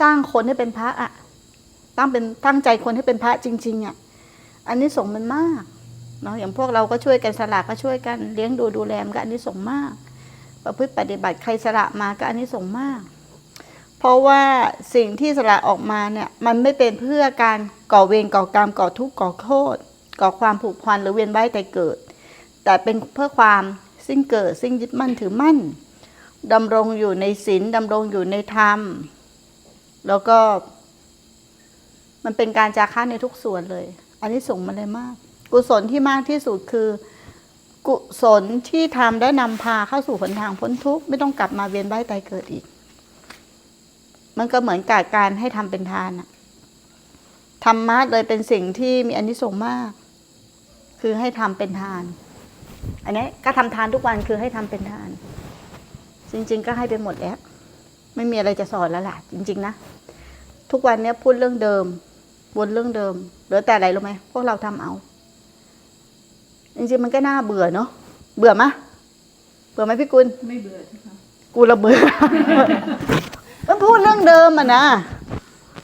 สร้างคนให้เป็นพระอะตั้งเป็นตั้งใจคนให้เป็นพระจริง ๆอะอันนี้ส่งมันมากเนาะอย่างพวกเราก็ช่วยกันสละก็ช่วยกันเลี้ยงดูดูแลมก็อันนี้ส่งมาก ประพฤติปฏิบัติใครสละมาก็อันนี้ส่งมาก เพราะว่าสิ่งที่สละออกมาเนี่ยมันไม่เป็นเพื่อการก่อเวรก่อกรรมก่อทุกข์ก่อโทษก่อความผูกพันหรือเวียนว่ายแต่เกิด แต่เป็นเพื่อความสิ้นเกิดสิ้นยึดมั่นถือมั่นดำรงอยู่ในศีลดำรงอยู่ในธรรม แล้วก็ มันเป็นการจาคะในทุกส่วนเลย อันนี้ส่งมาเลยมาก กุศลที่มากที่สุดคือ กุศลที่ทำได้นำพาเข้าสู่หนทางพ้นทุกข์ไม่ต้องกลับมาเวียนว่ายตายเกิดอีก มันก็เหมือนกับการให้ทำเป็นทานอะธรรมะเลยเป็นสิ่งที่มีอานิสงส์มาก คือให้ทำเป็นทาน อันนี้ก็ทำทานทุกวันคือให้ทำเป็นทาน จริง ๆ ก็ให้ไปหมดแล้ว ไม่มีอะไรจะสอนแล้วล่ะ จริง ๆ นะ ทุกวันเนี้ยพูดเรื่องเดิม วนเรื่องเดิมเหลือแต่อะไรรู้ไหมพวกเราทำเอา จริงๆมันก็น่าเบื่อเนาะเบื่อมะเบื่อไหมพี่กุลไม่เบื่อใช่ไหมกูระเบื่อมันพูดเรื่องเดิมอะนะ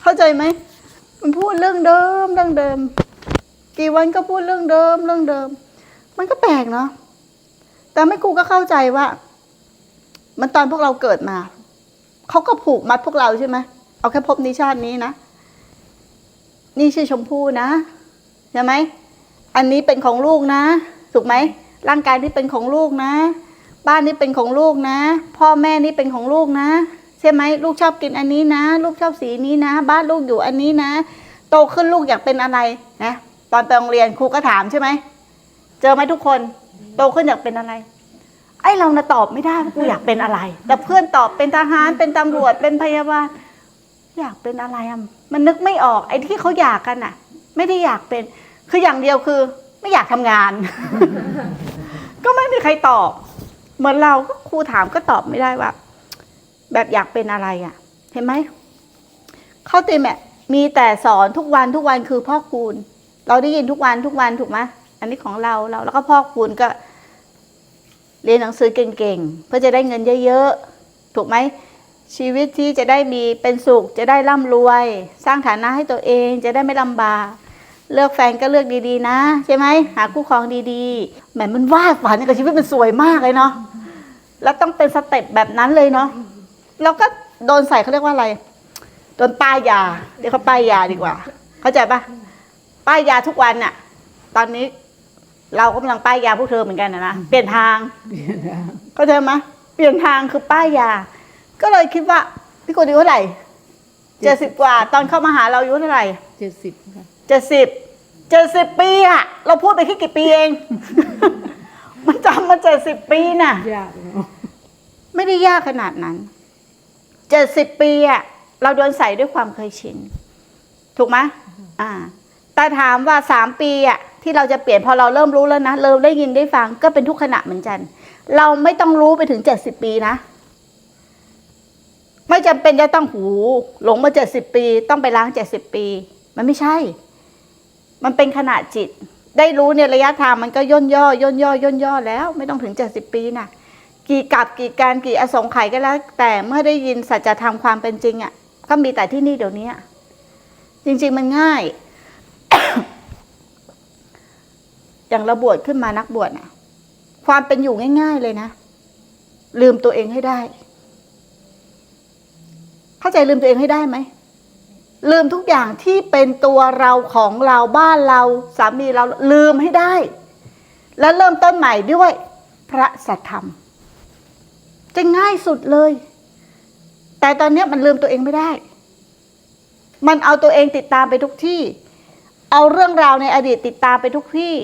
เข้าใจไหมมันพูดเรื่องเดิมเรื่องเดิม กี่วันก็พูดเรื่องเดิม เรื่องเดิม มันก็แปลกเนาะแต่ไม่กูก็เข้าใจว่า มันตอนพวกเราเกิดมา เขาก็ผูกมัดพวกเราใช่ไหมเอาแค่พบนี้ชาตินี้นะ นี่ชื่อชมพู่นะใช่ไหมอันนี้เป็นของลูกนะถูกไหมร่างกายนี่เป็นของลูกนะ บ้านนี่เป็นของลูกนะ พ่อแม่นี่เป็นของลูกนะใช่ไหมลูกชอบกินอันนี้นะ ลูกชอบสีนี้นะ บ้านลูกอยู่อันนี้นะ โตขึ้นลูกอยากเป็นอะไรนะตอนไปโรงเรียนครูก็ถามใช่ไหมเจอไหมทุกคน โตขึ้นอยากเป็นอะไร ไอ้เรานะตอบไม่ได้ว่ากูอยากเป็นอะไร แต่เพื่อนตอบเป็นทหารเป็นตำรวจเป็นพยาบาล อยากเป็นอะไรอะมันนึกไม่ออกไอ้ที่เขาอยากกันน่ะ ไม่ได้อยากเป็น คืออย่างเดียวคือ ไม่อยากทำงาน ก็ไม่มีใครตอบ เหมือนเราก็ครูถามก็ตอบไม่ได้ว่าแบบอยากเป็นอะไรอะ เห็นไหมเข้าตีแม่มีแต่สอนทุกวันทุกวันคือพ่อคูณ เราได้ยินทุกวันทุกวันถูกไหมอันนี้ของเราเราแล้วก็พ่อคูณก็ เรียนหนังสือเก่งๆ เพื่อจะได้เงินเยอะๆ ถูกไหม ชีวิตที่จะได้มีเป็นสุข จะได้ร่ำรวย สร้างฐานะให้ตัวเองจะได้ไม่ลำบาก เลือกแฟนก็เลือกดีๆ นะ ใช่ไหม หาคู่ครองดีๆแหมมันวาดฝันกับชีวิตมันสวยมากเลยเนาะ แล้วต้องเป็นสเต็ปแบบนั้นเลยเนาะแล้วก็โดนใส่เขาเรียกว่าอะไร โดนป้ายยาเรียกเขาป้ายยาดีกว่า เข้าใจปะป้ายยาทุกวันน่ะตอนนี้ เรากำลังป้ายยาพวกเธอเหมือนกันนะนะเปลี่ยนทางเข้าใจไหมเปลี่ยนทางคือป้ายยา ก็เลยคิดว่าพี่กุลอายุเท่าไหร่เจ็ดสิบกว่า ตอนเข้ามาหาเราอายุเท่าไหร่เจ็ดสิบค่ะเจ็ดสิบเจ็ดสิบปีอะเราพูดไปแค่กี่ปีเอง มันจำมาเจ็ดสิบปีน่ะยากเนาะไม่ได้ยากขนาดนั้นเจ็ดสิบปีอะเราโดนใส่ด้วยความเคยชิน ถูกไหมอ่า แต่ถามว่าสามปีอะที่เราจะเปลี่ยนพอเราเริ่มรู้แล้วนะเริ่มได้ยินได้ฟังก็เป็นทุกขณะเหมือนกัน เราไม่ต้องรู้ไปถึงเจ็ดสิบปีนะ ไม่จำเป็นจะต้องหูหลงมาเจ็ดสิบปี ต้องไปล้างเจ็ดสิบปี มันไม่ใช่ มันเป็นขณะจิต ได้รู้เนี่ยระยะทางมันก็ย่นย่อย่นย่อย่นย่อแล้ว ไม่ต้องถึงเจ็ดสิบปีน่ะกี่กับกี่การกี่อสงไขยก็แล้ว แต่เมื่อได้ยินสัจธรรมความเป็นจริงอะ่ะ ก็มีแต่ที่นี่เดี๋ยวนี้จริง ๆ มันง่าย อย่างเราบวชขึ้นมานักบวชน่ะความเป็นอยู่ง่าย ๆ เลยนะ ลืมตัวเองให้ได้ เข้าใจลืมตัวเองให้ได้ไหมลืมทุกอย่างที่เป็นตัวเราของเราบ้านเราสามีเราลืมให้ได้ แล้วเริ่มต้นใหม่ด้วยพระสัทธรรม จะง่ายสุดเลย แต่ตอนนี้มันลืมตัวเองไม่ได้ มันเอาตัวเองติดตามไปทุกที่ เอาเรื่องราวในอดีตติดตามไปทุกที่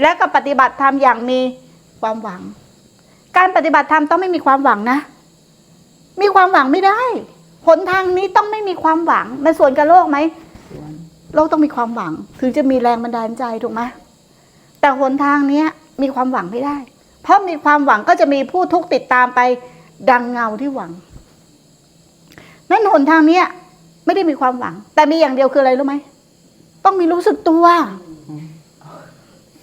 และก็ปฏิบัติธรรมอย่างมีความหวัง การปฏิบัติธรรมต้องไม่มีความหวังนะ มีความหวังไม่ได้หนทางนี้ต้องไม่มีความหวังมันส่วนกับโลกไหมโลกต้องมีความหวัง ถึงจะมีแรงบันดาลใจถูกไหมแต่หนทางเนี้ยมีความหวังไม่ได้ เพราะมีความหวังก็จะมีผู้ทุกข์ติดตามไปดังเงาที่หวังนั้นหนทางเนี้ยไม่ได้มีความหวัง แต่มีอย่างเดียวคืออะไรรู้ไหม ต้องมีรู้สึกตัว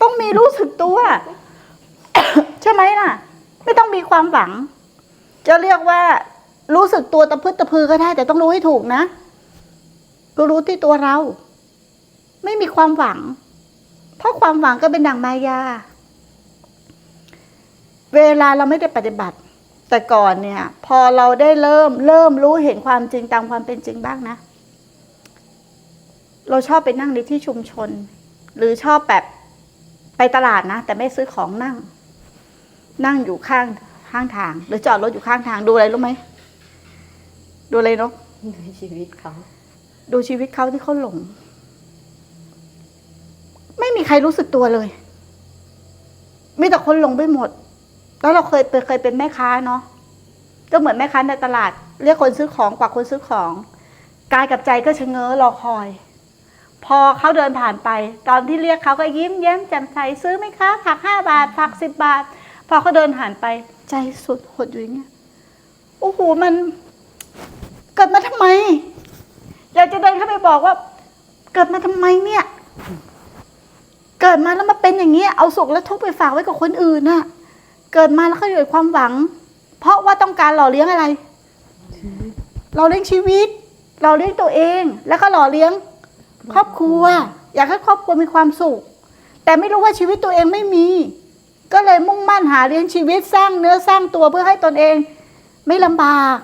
ต้องมีรู้สึกตัว ใช่ไหมล่ะ ไม่ต้องมีความหวัง จะเรียกว่ารู้สึกตัวตะพึดตะพือก็ได้ แต่ต้องรู้ให้ถูกนะก็รู้ที่ตัวเรา ไม่มีความหวัง เพราะความหวังก็เป็นดั่งมายา เวลาเราไม่ได้ปฏิบัติ แต่ก่อนเนี่ย พอเราได้เริ่มเริ่มรู้เห็นความจริงตามความเป็นจริงบ้างนะ เราชอบไปนั่งในที่ชุมชน หรือชอบแบบไปตลาดนะ แต่ไม่ซื้อของนั่ง นั่งอยู่ข้างข้างทาง หรือจอดรถอยู่ข้างทางดูอะไรรู้ไหมดูอะไรเนาะในชีวิตเขาดูชีวิตเขาที่เขาหลง ไม่มีใครรู้สึกตัวเลย มีแต่คนหลงไปหมด แล้วเราเคยเป็นเคยเป็นแม่ค้าเนาะก็เหมือนแม่ค้าในตลาด เรียกคนซื้อของกว่าคนซื้อของ กายกับใจก็ชะเง้อรอคอย พอเขาเดินผ่านไป ตอนที่เรียกเขาก็ยิ้มแย้มแจ่มใสซื้อไหมคะผักห้าบาทผักสิบบาท พอเขาเดินผ่านไป ใจสุดหดอยู่อย่างเงี้ยโอ้โหมัน เกิดมาทำไมอยากจะเดินเข้าไปบอกว่า เกิดมาทำไมเนี่ย เกิดมาแล้วมาเป็นอย่างเงี้ยเอาสุขและทุกข์ไปฝากไว้กับคนอื่นน่ะ เกิดมาแล้วก็อยู่ในความหวัง เพราะว่าต้องการหล่อเลี้ยงอะไรเราเลี้ยงชีวิต เราเลี้ยงตัวเอง แล้วก็หล่อเลี้ยง ครอบครัว อยากให้ครอบครัวมีความสุข แต่ไม่รู้ว่าชีวิตตัวเองไม่มี ก็เลยมุ่งมั่นหาเลี้ยงชีวิตสร้างเนื้อสร้างตัวเพื่อให้ตนเองไม่ลำบาก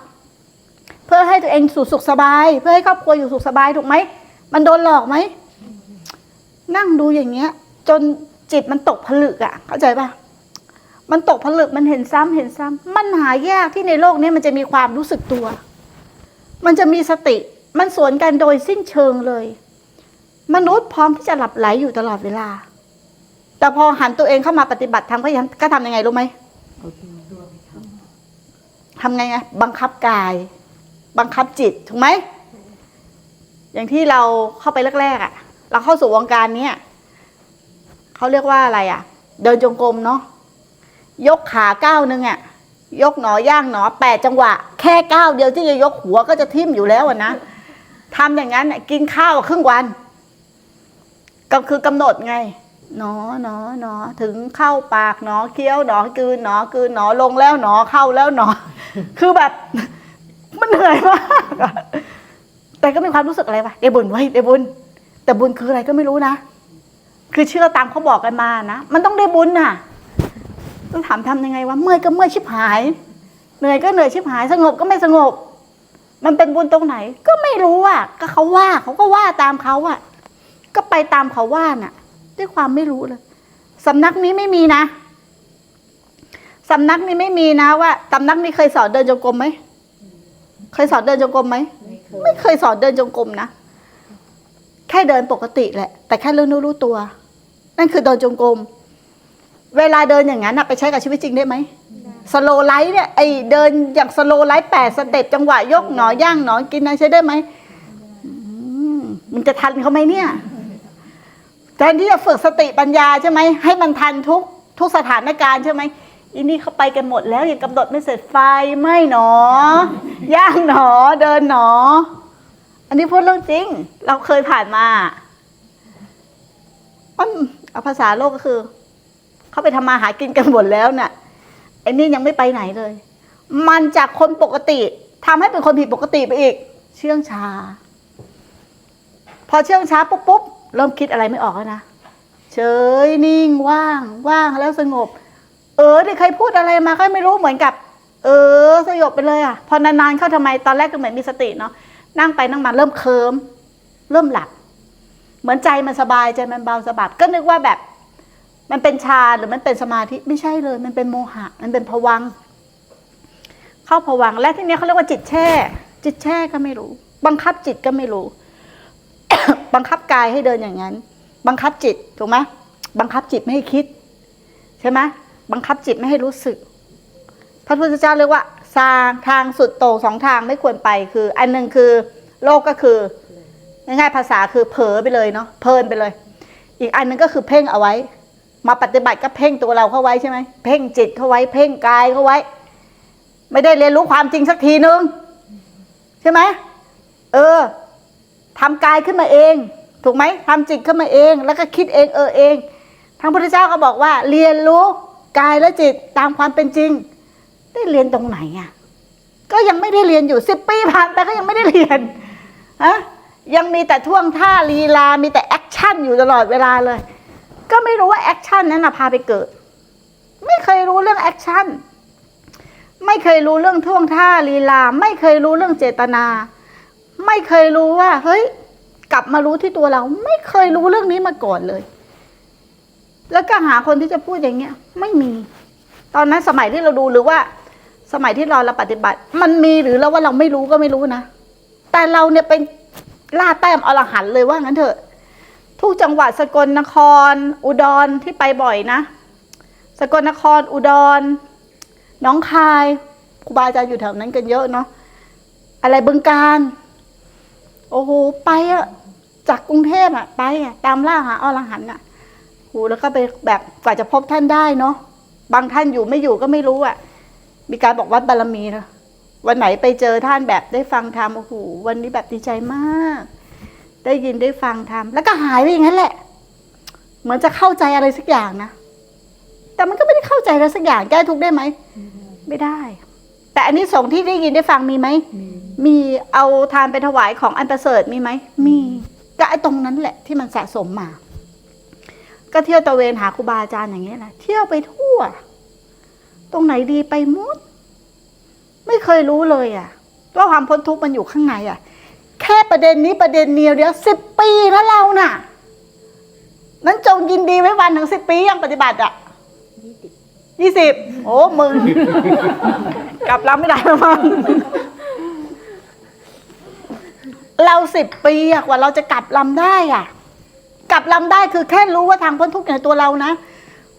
เพื่อให้ตัวเองสู่สุขสบาย เพื่อให้ครอบครัวอยู่สุขสบายถูกไหมมันโดนหลอกไหมนั่งดูอย่างเงี้ย จนจิตมันตกผลึกอะ่ะ เข้าใจปะมันตกผลึกมันเห็นซ้ำเห็นซ้ำมันหายากที่ในโลกนี้มันจะมีความรู้สึกตัว มันจะมีสติ มันสวนกันโดยสิ้นเชิงเลย มนุษย์พร้อมที่จะหลับไหลอยู่ตลอดเวลา แต่พอหันตัวเองเข้ามาปฏิบัติธรรมก็ยังก็ทำยังไงรู้ไหมเขาคือตัวไปททำไงไงบังคับกาย บังคับจิตถูกไหมอย่างที่เราเข้าไปแรกๆอะ่ะ เราเข้าสู่วงการเนี้ยเขาเรียกว่าอะไรอะ่ะ เดินจงกรมเนาะยกขาก้าวหนึ่งอะ่ะ ยกหนอย่างหนอแปดจังหวะ แค่ก้าวเดียวที่จะยกหัวก็จะทิ่มอยู่แล้วอะนะทำอย่างนั้นกินข้าวครึ่งวัน ก็คือกำหนดไงหนอหนอหนอถึงเข้าปากหนอเคี้ยวหนอกืนหนอกืนหนอลงแล้วหนอเข้าแล้วหนอ คือแบบ มันเหนื่อยมากแต่ก็มีความรู้สึกอะไรวะได้บุญไว้ยได้บุญแต่บุญคืออะไรก็ไม่รู้นะ คือเชื่อตามเขาบอกกันมานะมันต้องได้บุญน่ะ ต้องถามทำยังไงวะเมื่อยก็เมื่อยชิบหาย เหนื่อยก็เหนื่อยชิบหาย สงบก็ไม่สงบ มันเป็นบุญตรงไหน ก็ไม่รู้อะ ก็เขาว่าเขาก็ว่าตามเขาอะ ก็ไปตามเขาว่าน่ะ ด้วยความไม่รู้เลยสำนักนี้ไม่มีนะสำนักนี้ไม่มีนะว่าสำนักนี้เคยสอนเดินจงกรมไหมเคยสอนเดินจงกรมไหมไม่เคยสอนเดินจงกรมนะแค่เดินปกติแหละ แต่แค่รู้นู้รู้ตัว นั่นคือเดินจงกรมเวลาเดินอย่างนั้นไปใช้กับชีวิตจริงได้ไหมสโลไลท์เนี่ยไอเดินอย่างสโลไลท์แปดสเต็ปจังหวะยกหนอย่างหนอกินนะใช้ได้ไหมมันจะทันเขาไหมเนี่ย แทนที่จะฝึกสติปัญญาใช่ไหมให้มันทันทุกทุกสถานการณ์ใช่ไหมอินนี่เขาไปกันหมดแล้วยังกำหนดไม่เสร็จไฟไหม่หนอย่างหนอเดินหนอ อันนี้พูดเรื่องจริง เราเคยผ่านมาอืมเอาภาษาโลกก็คือเขาไปทำมาหากินกันหมดแล้วน่ะไอ้นี่ยังไม่ไปไหนเลย มันจากคนปกติทำให้เป็นคนผิดปกติไปอีก เชื่องช้า พอเชื่องช้าปุ๊บปุ๊บ เริ่มคิดอะไรไม่ออกแล้วนะ เฉยนิ่งว่าง ว่างแล้วสงบ เออที่ใครพูดอะไรมาก็ไม่รู้เหมือนกับ เออสยบไปเลยอะ พอนานๆเข้าทำไมตอนแรกก็เหมือนมีสติเนาะนั่งไปนั่งมาเริ่มเคลิมเริ่มหลับ เหมือนใจมันสบายใจมันเบาสบายก็นึกว่าแบบ มันเป็นฌานหรือมันเป็นสมาธิไม่ใช่เลย มันเป็นโมหะ มันเป็นภวังเข้าภวังและที่นี้เขาเรียกว่าจิตแช่ จิตแช่ก็ไม่รู้ บังคับจิตก็ไม่รู้ บังคับกายให้เดินอย่างนั้น บังคับจิตถูกไหมบังคับจิตไม่ให้คิด ใช่ไหมบังคับจิตไม่ให้รู้สึก พระพุทธเจ้าเรียกว่าทางทางสุดโต่งสองทางไม่ควรไปคือ อันหนึ่งคือโลกก็คือง่ายๆภาษาคือเผลอไปเลยเนาะเพลินไปเลย อีกอันหนึงก็คือเพ่งเอาไว้ มาปฏิบัติก็เพ่งตัวเราเข้าไว้ใช่ไหมเพ่งจิตเข้าไว้ เพ่งกายเข้าไว้ ไม่ได้เรียนรู้ความจริงสักทีนึง ใช่ไหมเออ ทำกายขึ้นมาเอง ถูกไหมทำจิตขึ้นมาเอง แล้วก็คิดเองเออเองทางพุทธเจ้าก็บอกว่า เรียนรู้กายและจิตตามความเป็นจริง ได้เรียนตรงไหนอะก็ยังไม่ได้เรียนอยู่สิบปีผ่านไปก็ยังไม่ได้เรียนอะยังมีแต่ท่วงท่าลีลา มีแต่แอคชั่นอยู่ตลอดเวลาเลย ก็ไม่รู้ว่าแอคชั่นนั้นนะพาไปเกิด ไม่เคยรู้เรื่องแอคชั่น ไม่เคยรู้เรื่องท่วงท่าลีลา ไม่เคยรู้เรื่องเจตนา ไม่เคยรู้ว่า เฮ้ย กลับมารู้ที่ตัวเรา ไม่เคยรู้เรื่องนี้มาก่อนเลย แล้วก็หาคนที่จะพูดอย่างเงี้ย ไม่มี ตอนนั้นสมัยที่เราดูหรือว่า สมัยที่เราเราปฏิบัติ มันมีหรือเราว่าเราไม่รู้ก็ไม่รู้นะ แต่เราเนี่ยเป็นล่าแต้มอรหันเลยว่างั้นเถอะ ทุกจังหวัดสกลนคร อุดรที่ไปบ่อยนะสกลนครอุดรน้องคายครูบาอาจารย์อยู่แถวนั้นกันเยอะเนาะอะไรบึงการ โอ้โหไปอะจากกรุงเทพอะไปอะตามล่าหาอรหันต์อะโหแล้วก็ไปแบบกว่าจะพบท่านได้เนาะบางท่านอยู่ไม่อยู่ก็ไม่รู้อะมีการบอกวัดบารมีนะวันไหนไปเจอท่านแบบได้ฟังธรรมโอ้โหวันนี้แบบดีใจมาก ได้ยินได้ฟังธรรมแล้วก็หายไปอย่างนั้นแหละ เหมือนจะเข้าใจอะไรสักอย่างนะแต่มันก็ไม่ได้เข้าใจอะไรสักอย่างแก้ทุกได้ไหมไม่ได้ แต่อันนี้สงส์ที่ได้ยินได้ฟังมีไหม มีเอาทานไปถวายของอันประเสริฐมีไหม มีก็ไอ้ตรงนั้นแหละที่มันสะสมมา ก็เที่ยวตะเวนหาครูบาอาจารย์อย่างเงี้ยแหละเที่ยวไปทั่ว ตรงไหนดีไปหมดไม่เคยรู้เลยอะว่าความพ้นทุกข์มันอยู่ข้างในอะแค่ประเด็นนี้ประเด็นเดียวเดียวสิบปีนะเราน่ะนั้นจงยินดีไว้วันถึงสิบปียังปฏิบัติอะยี่สิบ ยี่สิบโอ้มึง กลับรับไม่ได้แล้วมั้งเราสิบปีอะกว่าเราจะกลับลำได้อะกลับลำได้คือแค่รู้ว่าทางพ้นทุกข์ในตัวเรานะ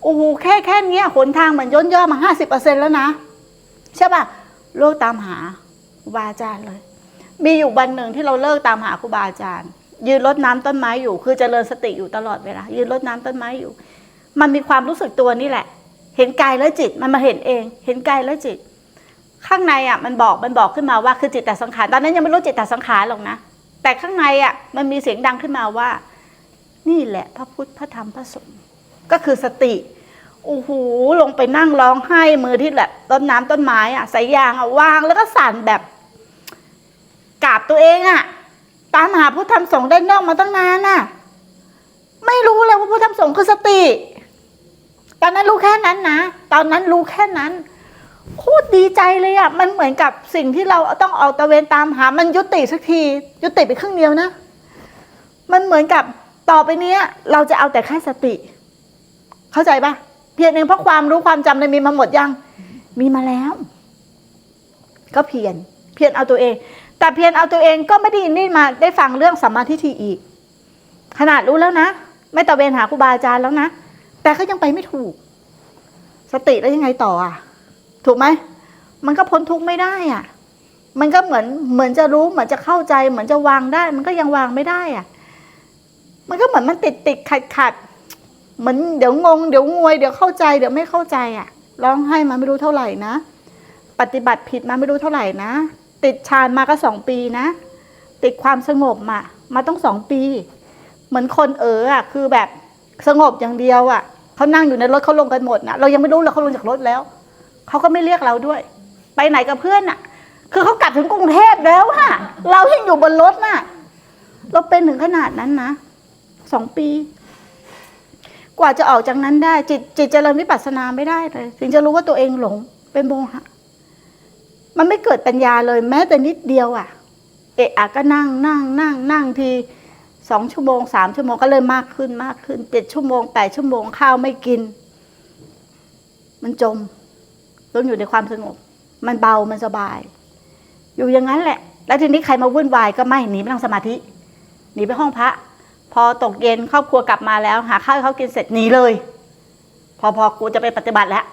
โอ้โหแค่แค่นี้หนทางเหมันย่นย่อมาห้าสิบเปอร์เซ็นแล้วนะ ใช่ป่ะเลิกตามหาครูบาอาจารย์เลย มีอยู่วันหนึ่งที่เราเลิกตามหาครูบาอาจารย์ ยืนรดน้ำต้นไม้อยู่ คือเจริญสติอยู่ตลอดเวลายืนรดน้ำต้นไม้อยู่ มันมีความรู้สึกตัวนี่แหละ เห็นกายและจิตมันมาเห็นเอง เห็นกายและจิต ข้างในอะมันบอกมันบอกขึ้นมาว่าคือจิตแต่สังขารตอนนั้นยังไม่รู้จิตแต่สังขารหรอกนะแต่ข้างในอะมันมีเสียงดังขึ้นมาว่า นี่แหละพระพุทธพระธรรมพระสงฆ์ก็คือสติโอ้โหลงไปนั่งร้องไห้มือที่แบบต้นน้ำต้นไม้อะสายยางอะวางแล้วก็สั่นแบบกราบตัวเองอะ ตามหาพุทธธรรมสงฆ์ด้นอกมาตั้งนานน่ะ ไม่รู้เลยว่าพุทธธรรมสงฆ์คือสติ ตอนนั้นรู้แค่นั้นนะ ตอนนั้นรู้แค่นั้นโคตรดีใจเลยอะ่ะมันเหมือนกับสิ่งที่เราต้องออกตะเวนตามหา มันยุติสักที ยุติไปครึ่งเดียวนะ มันเหมือนกับต่อไปเนี้ย เราจะเอาแต่แค่สติ เข้าใจปะเพียงเองเพราะความรู้ความจำเลยมีมาหมดยัง มีมาแล้ว ก็เพียรเพียรเอาตัวเอง แต่เพียรเอาตัวเองก็ไม่ได้ยินได้มาได้ฟังเรื่องสัมมาทิฏฐิอีก ขนาดรู้แล้วนะ ไม่ตะเวนหาครูบาอาจารย์แล้วนะ แต่ก็ยังไปไม่ถูก สติแล้วยังไงต่ออะ ถูกไหม มันก็พ้นทุกข์ไม่ได้อะ มันก็เหมือนเหมือนจะรู้เหมือนจะเข้าใจ เหมือนจะวางได้ มันก็ยังวางไม่ได้อะ มันก็เหมือนมันติดติดขัดขัดเหมือนเดี๋ยวงงเดี๋ยวงวยเดี๋ยวเข้าใจเดี๋ยวไม่เข้าใจอะร้องไห้มาไม่รู้เท่าไหร่นะ ปฏิบัติผิดมาไม่รู้เท่าไหร่นะ ติดฌานมาก็สองปีนะ ติดความสงบมามาต้องสองปี เหมือนคนเอออะคือแบบสงบอย่างเดียวอะ เขานั่งอยู่ในรถเขาลงกันหมดนะเรายังไม่รู้เลยเขาลงจากรถแล้วเขาก็ไม่เรียกเราด้วย ไปไหนกับเพื่อนอะ คือเขากลับถึงกรุงเทพแล้วอะเรายังอยู่บนรถน่ะ เราเป็นถึงขนาดนั้นนะสองปี กว่าจะออกจากนั้นได้ จิตจิตเจริญวิปัสสนาไม่ได้เลยถึงจะรู้ว่าตัวเองหลงเป็นโมหะมันไม่เกิดปัญญาเลย แม้แต่นิดเดียวอะ เอะอะก็นั่งนั่งนั่งนั่งที สองชั่วโมงสามชั่วโมงก็เลยมมากขึ้นมากขึ้นเจ็ดชั่วโมงแปดชั่วโมงข้าวไม่กิน มันจมต้องอยู่ในความสงบ มันเบามันสบาย อยู่อย่างนั้นแหละ แล้วทีนี้ใครมาวุ่นวายก็ไม่หนีไปนั่งสมาธิหนีไปห้องพระ พอตกเย็นครอบครัวกลับมาแล้ว หาข้าวเขากินเสร็จหนีเลย พอพอกูจะไปปฏิบัติแล้ว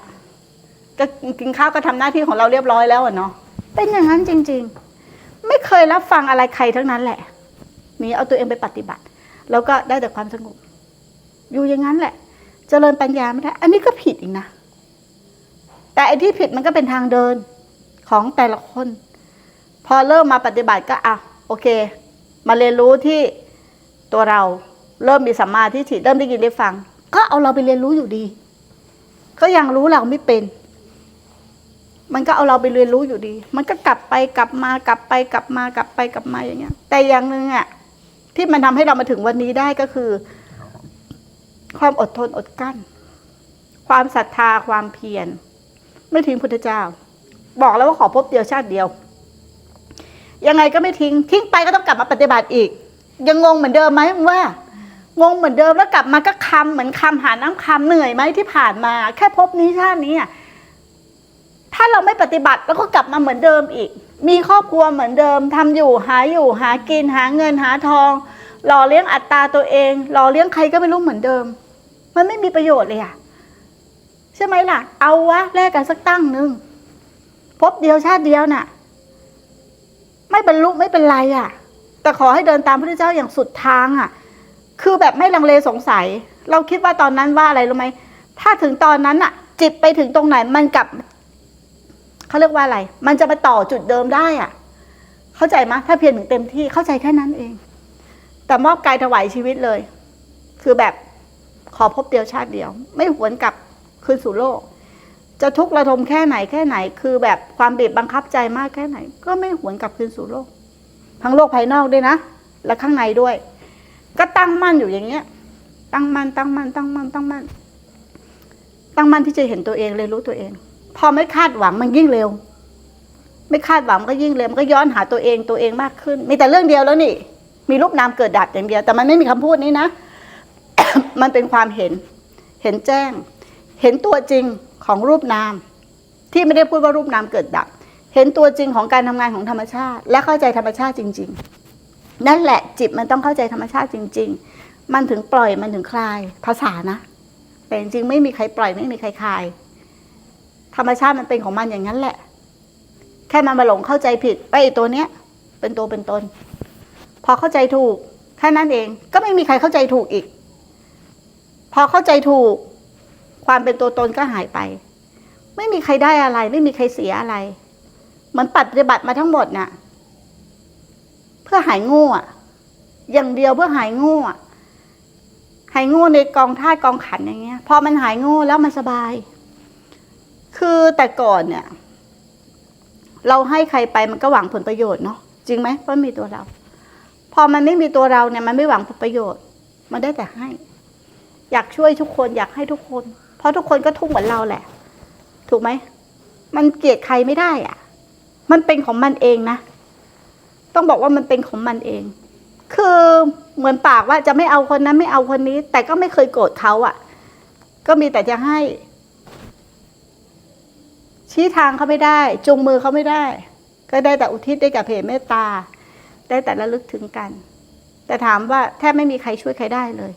ก็กินข้าวก็ทำหน้าที่ของเราเรียบร้อยแล้วเนาะเป็นอย่างนั้นจริง ๆ ไม่เคยรับฟังอะไรใครทั้งนั้นแหละ นีเอาตัวเองไปปฏิบัติ แล้วก็ได้แต่ความสงบ อยู่อย่างนั้นแหละเจริญปัญญาไม่ได้ อันนี้ก็ผิดอีกนะ แต่ไอ้ที่ผิดมันก็เป็นทางเดินของแต่ละคน พอเริ่มมาปฏิบัติก็อะโอเค มาเรียนรู้ที่ตัวเราเริ่มมีสัมมาทิฏฐิเริ่มได้ยินได้ฟัง ก็เอาเราไปเรียนรู้อยู่ดี ก็ยังรู้เราไม่เป็น มันก็เอาเราไปเรียนรู้อยู่ดี มันก็กลับไปกลับมากลับไปกลับมากลับไปกลับมาอย่างเงี้ย แต่อย่างหนึ่งอะ ที่มันทำให้เรามาถึงวันนี้ได้ก็คือ ความอดทนอดกลั้น ความศรัทธาความเพียรไม่ทิ้งพุทธเจ้า บอกแล้วว่าขอพบเดียวชาติเดียว ยังไงก็ไม่ทิ้ง ทิ้งไปก็ต้องกลับมาปฏิบัติอีก ยังงงเหมือนเดิมไหมว่างงเหมือนเดิมแล้วกลับมาก็คำเหมือนคำหาน้ำคำเหนื่อยไหมที่ผ่านมา แค่พบนี้ชาตินี้ถ้าเราไม่ปฏิบัติแล้วก็กลับมาเหมือนเดิมอีก มีครอบครัวเหมือนเดิมทำอยู่หาอยู่หากินหาเงินหาทองหล่อเลี้ยงอัตตราตัวเองหล่อเลี้ยงใครก็ไม่รู้เหมือนเดิม มันไม่มีประโยชน์เลยอะใช่ไหมล่ะ เอาวะแลกกันสักตั้งหนึ่งพบเดียวชาติเดียวน่ะ ไม่บรรลุไม่เป็นไรอะแต่ขอให้เดินตามพระเจ้าอย่างสุดทางอะคือแบบไม่ลังเลสงสัย เราคิดว่าตอนนั้นว่าอะไรรู้ไหมถ้าถึงตอนนั้นอะจิตไปถึงตรงไหนมันกลับ เขาเรียกว่าอะไร มันจะมาต่อจุดเดิมได้อะเข้าใจไหมถ้าเพียรถึงเต็มที่เข้าใจแค่นั้นเอง แต่มอบกายถวายชีวิตเลย คือแบบขอพบเดียวชาติเดียว ไม่หวนกลับคืนสู่โลก จะทุกข์ระทมแค่ไหนแค่ไหน คือแบบความบีบบังคับใจมากแค่ไหน ก็ไม่หวนกลับคืนสู่โลก ทั้งโลกภายนอกด้วยนะ และข้างในด้วย ก็ตั้งมั่นอยู่อย่างเงี้ย ตั้งมั่นตั้งมั่นตั้งมั่นตั้งมั่นตั้งมั่นที่จะเห็นตัวเองเรียนรู้ตัวเอง พอไม่คาดหวังมันยิ่งเร็ว ไม่คาดหวังมันก็ยิ่งเร็วมันก็ย้อนหาตัวเองตัวเองมากขึ้น มีแต่เรื่องเดียวแล้วนี่ มีรูปนามเกิดดับอย่างเดียว แต่มันไม่มีคำพูดนี้นะมันเป็นความเห็น เห็นแจ้ง เห็นตัวจริงของรูปนาม ที่ไม่ได้พูดว่ารูปนามเกิดดับ เห็นตัวจริงของการทำงานของธรรมชาติ และเข้าใจธรรมชาติจริง ๆ นั่นแหละจิตมันต้องเข้าใจธรรมชาติจริง ๆ มันถึงปล่อยมันถึงคลายภาษานะ แต่จริงๆไม่มีใครปล่อยไม่มีใครคลาย ธรรมชาติมันเป็นของมันอย่างนั้นแหละ แค่มันมาหลงเข้าใจผิดไปตัวเนี้ย เป็นตัวเป็นตน พอเข้าใจถูกแค่นั้นเองก็ไม่มีใครเข้าใจถูกอีก พอเข้าใจถูก ความเป็นตัวตนก็หายไป ไม่มีใครได้อะไร ไม่มีใครเสียอะไร เหมือนปฏิบัติมาทั้งหมดน่ะ เพื่อหายโง่อะอย่างเดียวเพื่อหายโง่อะหายโง่ในกองท่าตุกองขันอย่างเงี้ย พอมันหายโง่แล้วมันสบาย คือแต่ก่อนเนี่ย เราให้ใครไปมันก็หวังผลประโยชน์เนาะจริงไหมเพราะมีตัวเรา พอมันไม่มีตัวเราเนี่ยมันไม่หวังผลประโยชน์ มันได้แต่ให้ อยากช่วยทุกคนอยากให้ทุกคน เพราะทุกคนก็ทุกเหมือนเราแหละ ถูกไหมมันเกลียดใครไม่ได้อะมันเป็นของมันเองนะต้องบอกว่ามันเป็นของมันเอง คือเหมือนปากว่าจะไม่เอาคนนั้นไม่เอาคนนี้ แต่ก็ไม่เคยโกรธเขาอะก็มีแต่จะให้ ชี้ทางเขาไม่ได้จูงมือเขาไม่ได้ ก็ได้แต่อุทิศได้แต่เพเมตตา ได้แต่ระลึกถึงกัน แต่ถามว่าแทบไม่มีใครช่วยใครได้เลย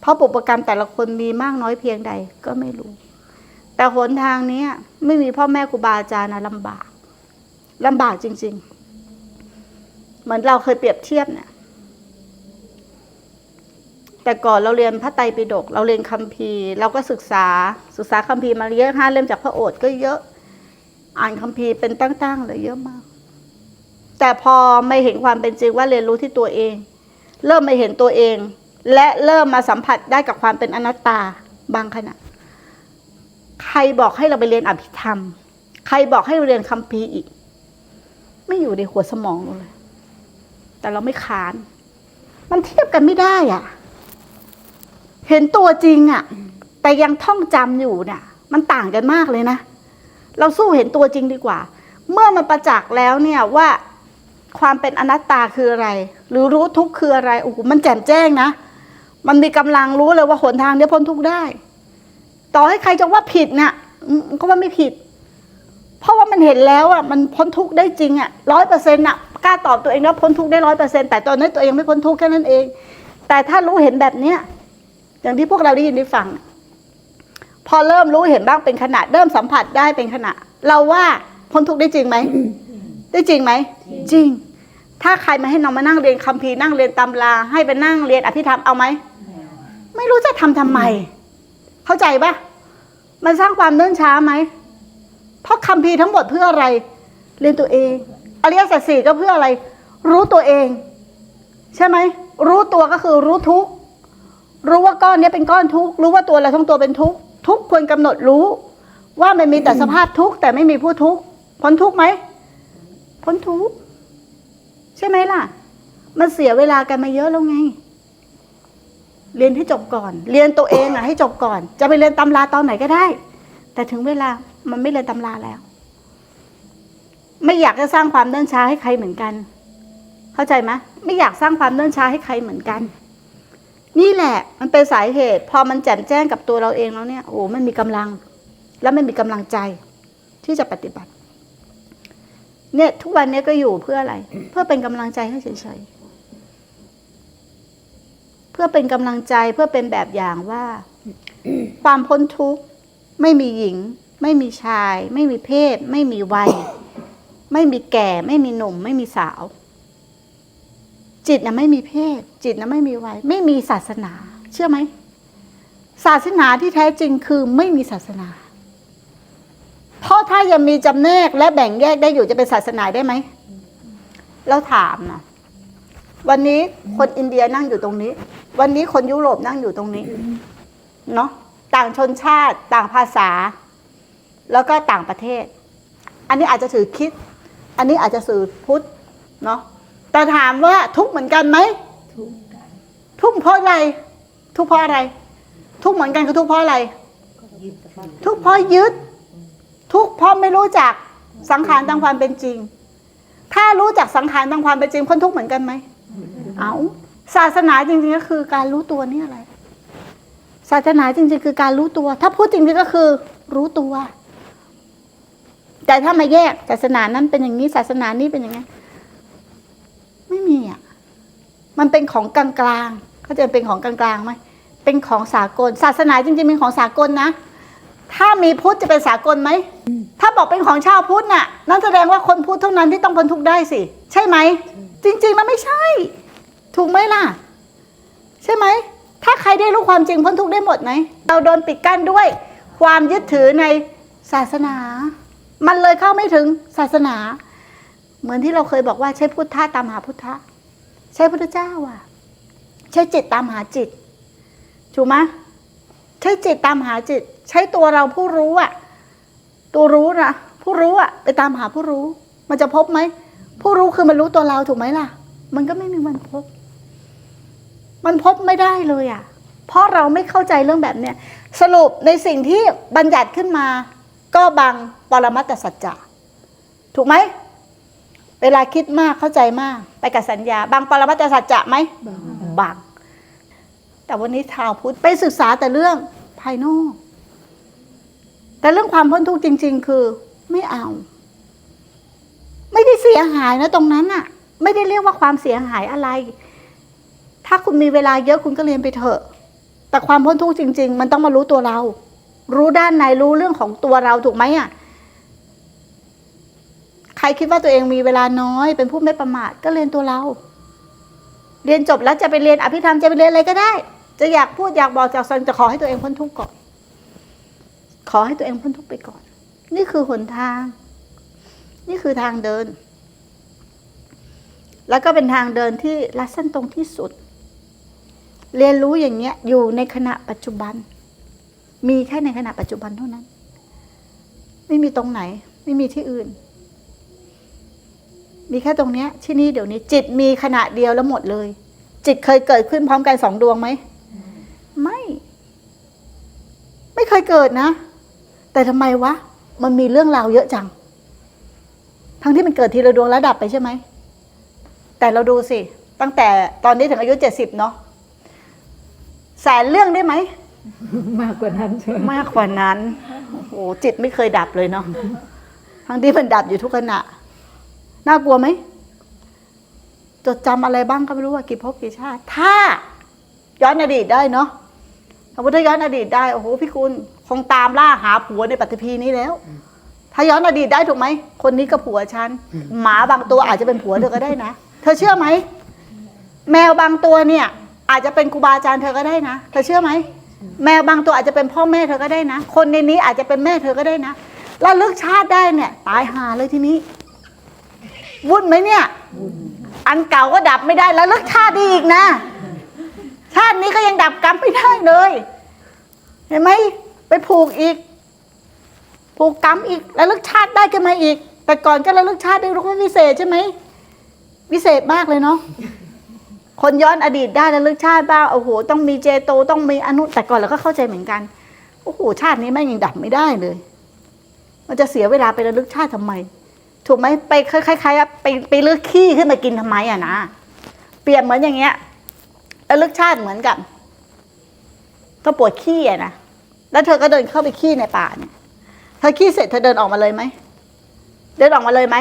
เพราะปุปกรรมแต่ละคนมีมากน้อยเพียงใดก็ไม่รู้ แต่หนทางนี้ไม่มีพ่อแม่ครูบาอาจารย์นะลำบากลำบากจริง ๆ เหมือนเราเคยเปรียบเทียบเนี่ย แต่ก่อนเราเรียนพระไตรปิฎกเราเรียนคัมภีร์ เราก็ศึกษาศึกษาคัมภีร์มาเยอะห้าเล่มจากพระโอษฐ์ก็เยอะ อ่านคัมภีร์เป็นตั้งๆเลยเยอะมาก แต่พอไม่เห็นความเป็นจริงว่าเรียนรู้ที่ตัวเอง เริ่มไม่เห็นตัวเอง และเริ่มมาสัมผัสได้กับความเป็นอนัตตาบางขณะ ใครบอกให้เราไปเรียนอภิธรรม ใครบอกให้เราเรียนคัมภีร์อีก ไม่อยู่ในหัวสมองเลย แต่เราไม่ขาน มันเทียบกันไม่ได้อะ เห็นตัวจริงอะ แต่ยังท่องจำอยู่เนี่ยมันต่างกันมากเลยนะ เราสู้เห็นตัวจริงดีกว่า เมื่อมันประจักษ์แล้วเนี่ยว่าความเป็นอนัตตาคืออะไร หรือรู้ทุกข์คืออะไรโอ้โหมันแจ่มแจ้งนะ มันมีกำลังรู้เลยว่าหนทางเนี้ยพ้นทุกข์ได้ ต่อให้ใครจะว่าผิดน่ะก็ว่าไม่ผิด เพราะว่ามันเห็นแล้วอะมันพ้นทุกข์ได้จริงอะร้อยเปอร์เซ็นต์อะกล้าตอบตัวเองว่าพ้นทุกข์ได้ร้อยเปอร์เซ็นต์แต่ตอนนี้นตัวเองไม่พ้นทุกข์แค่นั้นเอง แต่ถ้ารู้เห็นแบบเนี้ย อย่างที่พวกเราได้ยินได้ฟัง พอเริ่มรู้เห็นบ้างเป็นขณะ เริ่มสัมผัสได้เป็นขณะ เราว่าพ้นทุกข์ได้จริงไหมได้จริงไหมจริง ถ้าใครมาให้น้องมานั่งเรียนคัมภีร์นั่งเรียนตำรา ให้ไปนั่งเรียนอภิธรรมเอาไหมไม่รู้จะทำทำไม เข้าใจปะมันสร้างความเนื่นช้าไหมเพราะคัมภีร์ทั้งหมดเพื่ออะไร เรียนตัวเองอริยสัจสี่ก็เพื่ออะไร รู้ตัวเอง ใช่ไหมรู้ตัวก็คือรู้ทุกข์ รู้ว่าก้อนนี้เป็นก้อนทุกข์รู้ว่าตัวเราทั้งตัวเป็นทุกข์ทุกควรกำหนดรู้ ว่ามันมีแต่สภาพทุกข์แต่ไม่มีผู้ทุกข์พ้นทุกข์ไหมพ้นทุกข์ใช่ไหมล่ะ มันเสียเวลากันมาเยอะแล้วไง เรียนให้จบก่อน เรียนตัวเองอะให้จบก่อน จะไปเรียนตำราตอนไหนก็ได้ แต่ถึงเวลามันไม่เรียนตำราแล้ว ไม่อยากจะสร้างความเนิ่นช้าให้ใครเหมือนกัน เข้าใจไหมไม่อยากสร้างความเนิ่นช้าให้ใครเหมือนกัน นี่แหละ มันเป็นสาเหตุ พอมันแจ่มแจ้งกับตัวเราเองแล้วเนี่ยโอ้มันมีกำลัง แล้วมันมีกำลังใจ ที่จะปฏิบัติ เนี่ย ทุกวันนี้ก็อยู่เพื่ออะไร เพื่อเป็นกำลังใจให้เฉยๆเพื่อเป็นกำลังใจเพื่อเป็นแบบอย่างว่า ความพ้นทุกข์ ไม่มีหญิง ไม่มีชาย ไม่มีเพศ ไม่มีวัย ไม่มีแก่ ไม่มีหนุ่ม ไม่มีสาว จิตนะไม่มีเพศ จิตนะไม่มีวัยไม่มีศาสนา เชื่อไหมศาสนาที่แท้จริงคือไม่มีศาสนา เพราะถ้ายังมีจำแนกและแบ่งแยกได้อยู่จะเป็นศาสนาได้ไหมเราถามนะวันนี้คนอินเดียนั่งอยู่ตรงนี้ วันนี้คนยุโรปนั่งอยู่ตรงนี้เนาะต่างชนชาติ ต่างภาษา แล้วก็ต่างประเทศ อันนี้อาจจะถือคิด อันนี้อาจจะสื่อพุทธเนาะ แต่ถามว่าทุกข์เหมือนกันไหมทุกข์กันทุกข์เพราะอะไร ทุกข์เพราะอะไร ทุกข์เหมือนกันคือทุกข์เพราะอะไรก็ยึดมั่นทุกข์เพราะยึด ทุกข์เพราะไม่รู้จักสังขารตามความเป็นจริง ถ้ารู้จักสังขารตามความเป็นจริงพ้นทุกข์เหมือนกันไหมเอาศาสนาจริงๆก็คือการรู้ตัวนี่อะไร ศาสนาจริงๆคือการรู้ตัว ถ้าพูดจริงๆก็คือ รู้ตัว แต่ถ้ามาแยกศาสนานั้นเป็นอย่างนี้ศาสนานี้เป็นอย่างนี้ ไม่มีอะ มันเป็นของกลางๆเขาจะเป็นของกลางๆไหมเป็นของสากล ศาสนาจริงๆเป็นของสากลนะ ถ้ามีพุทธจะเป็นสากลไหม ถ้าบอกเป็นของชาวพุทธน่ะ นั่นแสดงว่าคนพุทธเท่านั้นที่ต้องพ้นทุกข์ได้สิ ใช่ไหม จริงๆมันไม่ใช่ ถูกไหมล่ะ ใช่ไหม ถ้าใครได้รู้ความจริงพ้นทุกข์ได้หมดไหม เราโดนปิดกั้นด้วย ความยึดถือในศาสนา มันเลยเข้าไม่ถึงศาสนา เหมือนที่เราเคยบอกว่าใช้พุทธะตามหาพุทธะ ใช้พุทธเจ้าอะ ใช้จิตตามหาจิต ถูกไหมใช้จิตตามหาจิต ใช้ตัวเราผู้รู้อะ ตัวรู้นะผู้รู้อะ ไปตามหาผู้รู้ มันจะพบไหมผู้รู้คือมันรู้ตัวเราถูกไหมล่ะ มันก็ไม่มีวันพบ มันพบไม่ได้เลยอะ เพราะเราไม่เข้าใจเรื่องแบบเนี้ยสรุปในสิ่งที่บัญญัติขึ้นมา ก็บังปรมัตถสัจจะถูกไหม เวลาคิดมากเข้าใจมาก ไปกับสัญญาบังปรมัตถสัจจะไหมบังแต่วันนี้ชาวพุทธไปศึกษาแต่เรื่องภายนอก แต่เรื่องความพ้นทุกข์จริง ๆ คือไม่เอา ไม่ได้เสียหายนะตรงนั้นน่ะไม่ได้เรียกว่าความเสียหายอะไร ถ้าคุณมีเวลาเยอะคุณก็เรียนไปเถอะ แต่ความพ้นทุกข์จริง ๆ มันต้องมารู้ตัวเรา รู้ด้านในรู้เรื่องของตัวเราถูกไหมอะใค รคิดว่าตัวเองมีเวลาน้อย เป็นผู้ไม่ประมาทก็เรียนตัวเรา เรียนจบแล้วจะไปเรียนอภิธรรมจะไปเรียนอะไรก็ได้ จะอยากพูดอยากบอกจากสันจะขอให้ตัวเองพ้นทุกข์ก่อน ขอให้ตัวเองพ้นทุกข์ไปก่อน นี่คือหนทาง นี่คือทางเดิน แล้วก็เป็นทางเดินที่ลัดสั้นตรงที่สุด เรียนรู้อย่างเงี้ยอยู่ในขณะปัจจุบัน มีแค่ในขณะปัจจุบันเท่านั้น ไม่มีตรงไหน ไม่มีที่อื่น มีแค่ตรงเนี้ยที่นี่เดี๋ยวนี้ จิตมีขณะเดียวแล้วหมดเลย จิตเคยเกิดขึ้นพร้อมกันสองดวงไหมไม่ ไม่เคยเกิดนะ แต่ทำไมวะมันมีเรื่องราวเยอะจัง ทั้งที่มันเกิดทีละดวงแล้วดับไปใช่ไหมแต่เราดูสิ ตั้งแต่ตอนนี้ถึงอายุเจ็ดสิบเนาะแสนเรื่องได้ไหม มากกว่านั้นใช่ไหมมากกว่านั้น โอ้โหจิตไม่เคยดับเลยเนาะทั้งที่มันดับอยู่ทุกขณะ น่ากลัวไหมจดจำอะไรบ้างก็ไม่รู้ว่ากี่ภพกี่ชาติ ถ้า ย้อนอดีตได้เนาะสมมติถ้าย้อนอดีตได้โอ้โหพี่คุณคงตามล่าหาผัวในปฏิพีนี้แล้ว ถ้าย้อนอดีตได้ถูกไหมคนนี้ก็ผัวฉันหมาบางตัวอาจจะเป็นผัวเธอก็ได้นะเธอเชื่อไหมแมวบางตัวเนี่ย อาจจะเป็นครูบาอาจารย์เธอก็ได้นะเธอเชื่อไหมแมวบางตัวอาจจะเป็นพ่อแม่เธอก็ได้นะ คนในนี้อาจจะเป็นแม่เธอก็ได้นะแล้วลึกชาติได้เนี่ย ตายหาเลยทีนี้ วุ่นไหมเนี่ย อันเก่าก็ดับไม่ได้แล้วเลึกชาติด้อีกนะ ชาตินี้ก็ยังดับกรรมไม่ได้เลย เห็นไหมไปผูกอีก ผูกกรรมอีกระลึกชาติได้ขึ้นมาอีก แต่ก่อนก็ระลึกชาติได้รู้ว่าวิเศษใช่ไหมวิเศษมากเลยเนาะคนย้อนอดีตได้ระลึกชาติบ้างโอ้โหต้องมีเจโตต้องมีอนุแต่ก่อนเราก็เข้าใจเหมือนกันโอ้โหชาตินี้แม่งยังดับไม่ได้เลย มันจะเสียเวลาไประลึกชาติทำไม ถูกไหมไปคล้ายๆไปไปเลือกขี้ขึ้นมากินทำไมอะนะเปรียบเหมือนอย่างเงี้ยระลึกชาติเหมือนกับก็ปวดขี้อะนะแล้วเธอก็เดินเข้าไปขี้ในป่าเนี่ยเธอขี้เสร็จเธอเดินออกมาเลยไหมเดินออกมาเลยไหม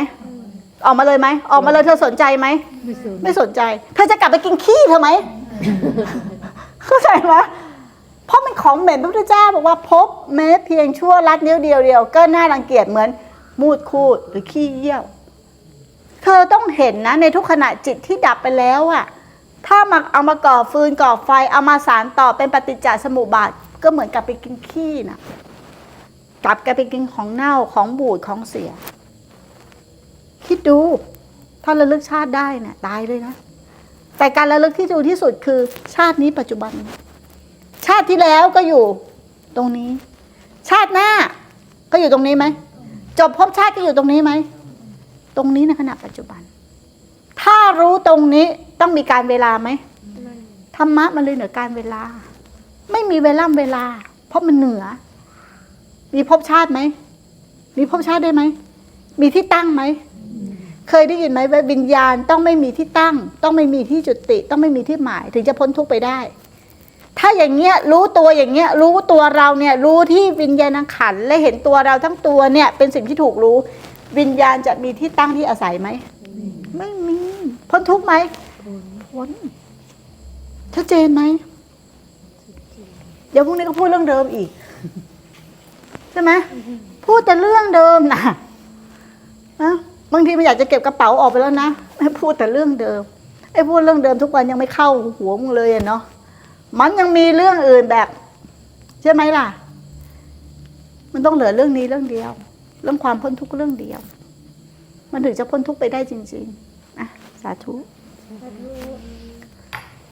ออกมาเลยไหมออกมาเลยเธอสนใจไหมไม่สนไม่สนใจ เธอจะกลับไปกินขี้เธอไหมเข้าใจไหมเพราะมันของเหม็นพระพุทธเจ้าบอกว่าพบแม้เพียงชั่วลัดนิ้วเดียวเดียวก็น่ารังเกียจเหมือน มูดคูดหรือขี้เยี่ยว เธอต้องเห็นนะในทุกขณะจิตที่ดับไปแล้วอะถ้ามาเอามาก่อฟืนก่อไฟเอามาสารต่อเป็นปฏิจจสมุปบาทก็เหมือนกับไปกินขี้นะกลับกลายไปกินของเน่าของบูดของเสีย คิดดู ถ้าระลึกชาติได้เนี่ยตายเลยนะแต่การระลึกที่ดูที่สุดคือ ชาตินี้ปัจจุบัน ชาติที่แล้วก็อยู่ตรงนี้ ชาติหน้าก็อยู่ตรงนี้ไหม จบภพชาติก็อยู่ตรงนี้ไหม ตรงนี้ในขณะปัจจุบัน ถ้ารู้ตรงนี้ต้องมีการเวลาไหมธรรมะมันเลยเหนือการเวลา ไม่มีเวลาเวลา เพราะมันเหนือ มีภพชาติไหม มีภพชาติได้ไหม มีที่ตั้งไหม เคยได้ยินไหมว่าวิญญาณต้องไม่มีที่ตั้ง ต้องไม่มีที่จุติ ต้องไม่มีที่หมาย ถึงจะพ้นทุกข์ไปได้ ถ้าอย่างเงี้ยรู้ตัวอย่างเงี้ยรู้ตัวเราเนี่ยรู้ที่วิญญาณขันและเห็นตัวเราทั้งตัวเนี่ยเป็นสิ่งที่ถูกรู้ วิญญาณจะมีที่ตั้งที่อาศัยไหมไม่มีพ้นทุกไหมพ้นชัดเจนไหมเดี๋ยวพรุ่งนี้ก็พูดเรื่องเดิมอีกใช่ไหมพูดแต่เรื่องเดิมนะนะบางทีมันอยากจะเก็บกระเป๋าออกไปแล้วนะให้พูดแต่เรื่องเดิมไอ้พูดเรื่องเดิมทุกวันยังไม่เข้าหัวมึงเลยเนาะ มันยังมีเรื่องอื่นแบบ ใช่ไหมล่ะ มันต้องเหลือเรื่องนี้เรื่องเดียว เรื่องความพ้นทุกข์เรื่องเดียว มันถึงจะพ้นทุกข์ไปได้จริงๆนะสาธุสาธุ